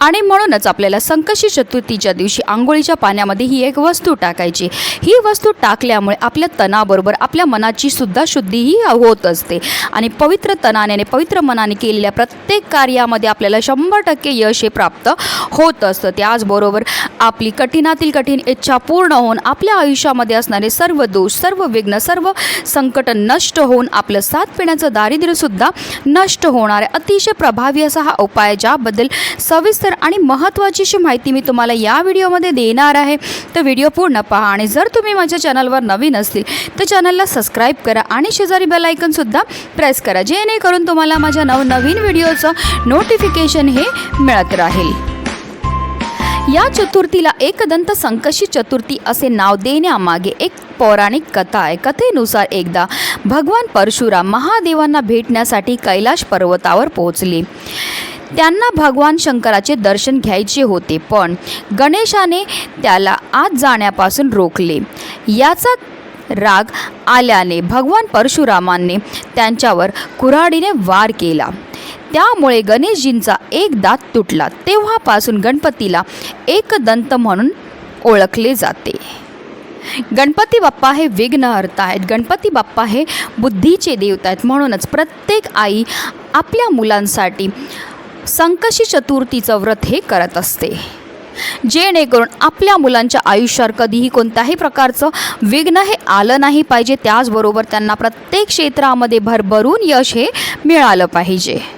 आणि म्हणूनच आपल्याला संकशी चतुर्थीच्या दिवशी आंघोळीच्या पाण्यामध्ये ही एक वस्तू टाकायची. ही वस्तू टाकल्यामुळे आपल्या तणाबरोबर आपल्या मनाची सुद्धा शुद्धीही होत असते. आणि पवित्र तणाने पवित्र मनाने केलेल्या प्रत्येक कार्यामध्ये आपल्याला शंभर टक्के यश हे प्राप्त होत असतं. त्याचबरोबर आपली कठीणातील कठीण इच्छा पूर्ण होऊन आपल्या आयुष्यामध्ये असणारे सर्व दोष सर्व विघ्न सर्व संकट नष्ट होऊन आपलं साथ पिण्याचं दारिद्र्यसुद्धा नष्ट होणार आहे. अतिशय प्रभावी असा हा उपाय ज्याबद्दल सविस्तर आणि महत्त्वाची अशी माहिती मी तुम्हाला या व्हिडिओमध्ये देणार आहे. तर व्हिडिओ पूर्ण पहा आणि जर तुम्ही माझ्या चॅनलवर नवीन असतील तर चॅनलला सबस्क्राईब करा आणि शेजारी बेल आयकनसुद्धा प्रेस करा जेणेकरून तुम्हाला माझ्या नवनवीन व्हिडिओचं नोटिफिकेशन हे मिळत राहील. या चतुर्थीला एकदंत संकशी चतुर्थी असे नाव देण्यामागे एक पौराणिक कथा आहे. कथेनुसार एकदा भगवान परशुराम महादेवांना भेटण्यासाठी कैलाश पर्वतावर पोहोचले. त्यांना भगवान शंकराचे दर्शन घ्यायचे होते पण गणेशाने त्याला आत जाण्यापासून रोखले. याचा राग आल्याने भगवान परशुरामांनी त्यांच्यावर कुऱ्हाडीने वार केला. त्यामुळे गणेशजींचा एक दात तुटला. तेव्हापासून गणपतीला एकदंत म्हणून ओळखले जाते. गणपती बाप्पा हे विघ्नहर्ता आहेत. गणपती बाप्पा हे बुद्धीचे देवता आहेत. म्हणूनच प्रत्येक आई आपल्या मुलांसाठी संकशी चतुर्थीचं व्रत हे करत असते. जेणेकरून आपल्या मुलांच्या आयुष्यावर कधीही कोणत्याही प्रकारचं विघ्न हे आलं नाही पाहिजे. त्याचबरोबर त्यांना प्रत्येक क्षेत्रामध्ये भरभरून यश हे मिळालं पाहिजे.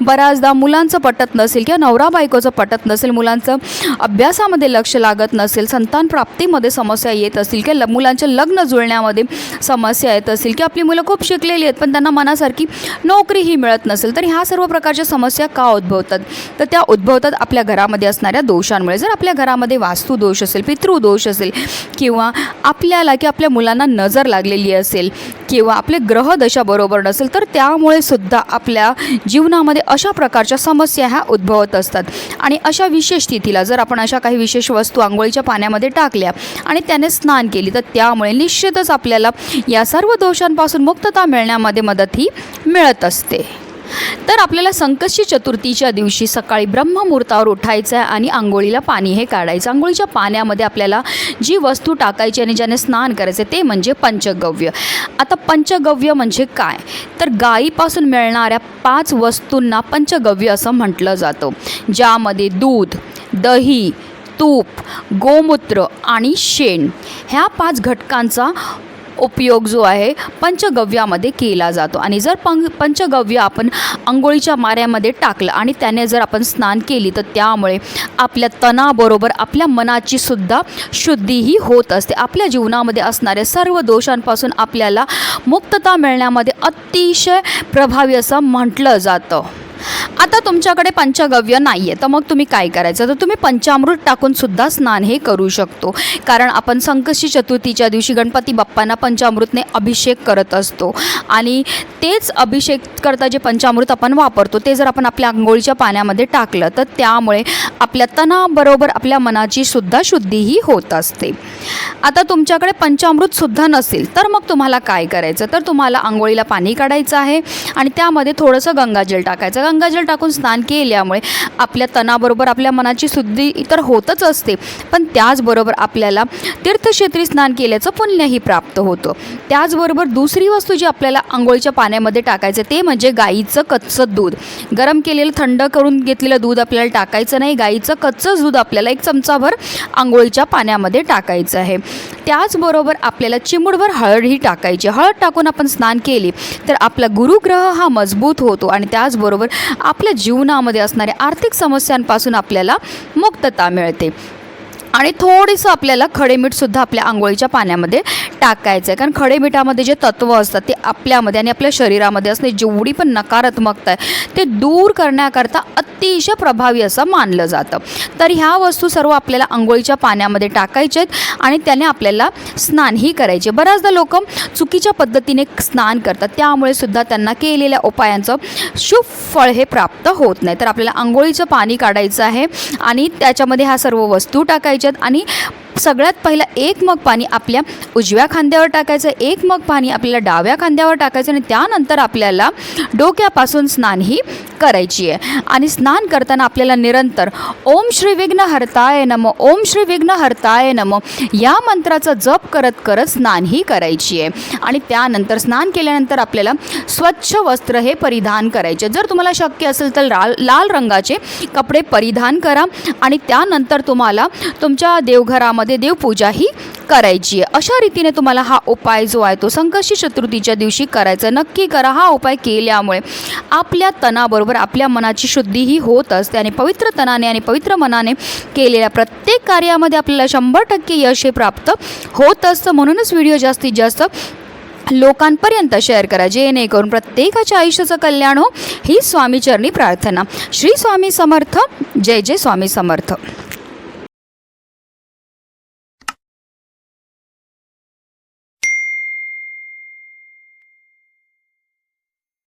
बऱ्याचदा मुलांचं पटत नसेल किंवा नवरा बायकोचं पटत नसेल मुलांचं अभ्यासामध्ये लक्ष लागत नसेल संतान प्राप्तीमध्ये समस्या येत असतील किंवा ल मुलांच्या लग्न जुळण्यामध्ये समस्या येत असतील की आपली मुलं खूप शिकलेली आहेत पण त्यांना मनासारखी नोकरीही मिळत नसेल तर ह्या सर्व प्रकारच्या समस्या का उद्भवतात? तर त्या उद्भवतात आपल्या घरामध्ये असणाऱ्या दोषांमुळे. जर आपल्या घरामध्ये वास्तुदोष असेल पितृदोष असेल किंवा आपल्याला की आपल्या मुलांना नजर लागलेली असेल किंवा आपले ग्रहदशा बरोबर नसेल तर त्यामुळे सुद्धा आपल्या जीवनामध्ये अशा प्रकारच्या समस्या ह्या उद्भवत असतात. आणि अशा विशेष स्थितीला जर आपण अशा काही विशेष वस्तू आंघोळीच्या पाण्यामध्ये टाकल्या आणि त्याने स्नान केली तर त्यामुळे निश्चितच आपल्याला या सर्व दोषांपासून मुक्तता मिळण्यामध्ये मदत ही मिळत असते. तर आपल्याला संकष्टी चतुर्थीच्या दिवशी सकाळी ब्रह्ममुहूर्तावर उठायचं आहे आणि आंघोळीला पाणी हे काढायचं. आंघोळीच्या पाण्यामध्ये आपल्याला जी वस्तू टाकायची आणि ज्याने स्नान करायचे ते म्हणजे पंचगव्य. आता पंचगव्य म्हणजे काय? तर गायीपासून मिळणाऱ्या पाच वस्तूंना पंचगव्य असं म्हटलं जातं. ज्यामध्ये दूध दही तूप गोमूत्र आणि शेण. ह्या पाच घटकांचा उपयोग जो आहे पंचगव्यामध्ये केला जातो. आणि जर पंग पंचगव्य आपण आंघोळीच्या माऱ्यामध्ये टाकलं आणि त्याने जर आपण स्नान केली तर त्यामुळे आपल्या तणाबरोबर आपल्या मनाची सुद्धा शुद्धीही होत असते. आपल्या जीवनामध्ये असणाऱ्या सर्व दोषांपासून आपल्याला मुक्तता मिळण्यामध्ये अतिशय प्रभावी असं म्हटलं जातं. आता तुमच्याकडे पंचगव्य नाही आहे तर मग तुम्ही काय करायचं? तर तुम्ही पंचामृत टाकूनसुद्धा स्नान हे करू शकतो. कारण आपण संकष्टी चतुर्थीच्या दिवशी गणपती बाप्पांना पंचामृतने अभिषेक करत असतो. आणि तेच अभिषेक करता जे पंचामृत आपण वापरतो ते जर आपण आपल्या आंघोळीच्या पाण्यामध्ये टाकलं तर त्यामुळे आपल्या तणाबरोबर आपल्या मनाची सुद्धा शुद्धीही होत असते. आता तुमच्याकडे पंचामृतसुद्धा नसेल तर मग तुम्हाला काय करायचं? तर तुम्हाला आंघोळीला पाणी काढायचं आहे आणि त्यामध्ये थोडंसं गंगाजल टाकायचं. गंगाजल टाकून स्नान केल्यामुळे आपल्या तणाबरोबर आपल्या मनाची शुद्धी इतर होतच असते. पण त्याचबरोबर आपल्याला तीर्थक्षेत्री स्नान केल्याचं पुण्यही प्राप्त होतं. त्याचबरोबर दुसरी वस्तू जी आपल्याला आंघोळीच्या पाण्यामध्ये टाकायचं ते म्हणजे गाईचं कच्चं दूध. गरम केलेलं थंड करून घेतलेलं दूध आपल्याला टाकायचं नाही. गाईचं कच्चंच दूध आपल्याला एक चमचाभर आंघोळीच्या पाण्यामध्ये टाकायचं आहे. त्याचबरोबर आपल्याला चिमुडभर हळदही टाकायची हळद टाकून आपण स्नान केले तर आपला गुरुग्रह हा मजबूत होतो आणि त्याचबरोबर आपल्या जीवनामध्ये असणाऱ्या आर्थिक समस्यांपासून आपल्याला मुक्तता मिळते. आणि थोडंसं आपल्याला खडेमीठसुद्धा आपल्या आंघोळीच्या पाण्यामध्ये टाकायचं आहे कारण खडे मिठामध्ये जे तत्त्व असतात ते आपल्यामध्ये आणि आपल्या शरीरामध्ये असणे जेवढी पण नकारात्मकता आहे ते दूर करण्याकरता अतिशय प्रभावी असं मानलं जातं. तर ह्या वस्तू सर्व आपल्याला आंघोळीच्या पाण्यामध्ये टाकायच्या आहेत आणि त्याने आपल्याला स्नानही करायचे. बऱ्याचदा लोक चुकीच्या पद्धतीने स्नान करतात त्यामुळे सुद्धा त्यांना केलेल्या उपायांचं शुभ फळ हे प्राप्त होत नाही. तर आपल्याला आंघोळीचं पाणी काढायचं आहे आणि त्याच्यामध्ये ह्या सर्व वस्तू टाकायच्या आहेत आणि सगळ्यात पहिलं एक मग पाणी आपल्या उजव्या खांद्यावर टाकायचं एक मग पाणी आपल्याला डाव्या खांद्यावर टाकायचं आणि त्यानंतर आपल्याला डोक्यापासून स्नानही करायची आहे. आणि स्नान करताना आपल्याला निरंतर ओम श्री विघ्न हरताय नम ओम श्री विघ्न हरताय नम या मंत्राचा जप करत करत स्नानही करायची आहे. आणि त्यानंतर स्नान केल्यानंतर आपल्याला स्वच्छ वस्त्र हे परिधान करायचे. जर तुम्हाला शक्य असेल तर लाल लाल रंगाचे कपडे परिधान करा आणि त्यानंतर तुम्हाला तुमच्या देवघरामध्ये देवपूजाही करायची आहे. अशा रीतीने तुम्हाला हा उपाय जो आहे तो संकष्टी चतुर्थीच्या दिवशी करायचा नक्की करा. हा उपाय केल्यामुळे आपल्या तणाबरोबर आपल्या मनाची शुद्धीही होत असते आणि पवित्र तनाने आणि पवित्र मनाने केलेल्या प्रत्येक कार्यामध्ये आपल्याला शंभर टक्के यश हे प्राप्त होत असतं. म्हणूनच व्हिडिओ जास्तीत जास्त लोकांपर्यंत शेअर करा. जेणेकरून प्रत्येकाच्या आयुष्याचं कल्याण हो. ही स्वामीचरणी प्रार्थना. श्री स्वामी समर्थ. जय जय स्वामी समर्थ.